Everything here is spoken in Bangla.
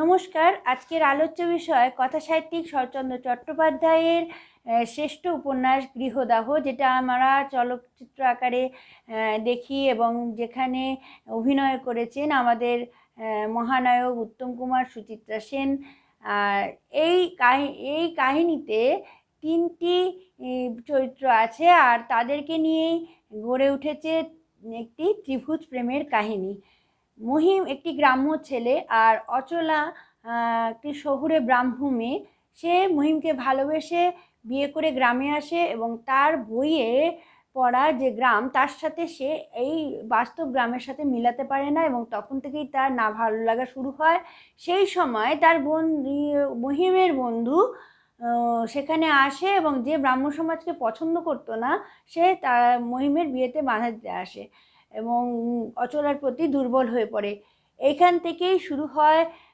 নমস্কার। আজকের আলোচ্য বিষয় কথা সাহিত্যিক শরৎচন্দ্র চট্টোপাধ্যায়ের শ্রেষ্ঠ উপন্যাস গৃহদাহ, যেটা আমরা চলচ্চিত্র আকারে দেখি এবং যেখানে অভিনয় করেছেন আমাদের মহানায়ক উত্তম কুমার সুচিত্রা সেন। এই এই কাহিনীতে তিনটি চরিত্র আছে আর তাদেরকে নিয়েই গড়ে উঠেছে একটি ত্রিভুজ প্রেমের কাহিনী। মহিম একটি গ্রাম্য ছেলে আর অচলা একটি শহুরে ব্রাহ্ম সে মহিমকে ভালোবেসে বিয়ে করে গ্রামে আসে এবং তার বইয়ে পড়া যে গ্রাম, তার সাথে সে এই বাস্তব গ্রামের সাথে মিলাতে পারে না এবং তখন থেকেই তার না ভালো লাগা শুরু হয়। সেই সময় তার বোন, মহিমের বন্ধু সেখানে আসে এবং যে ব্রাহ্ম সমাজকে পছন্দ করতো না, সে তার মহিমের বিয়েতে বাধা দিতে আসে। এবং অচলার প্রতি দুর্বল হয়ে পড়ে। এইখান থেকেই শুরু হয়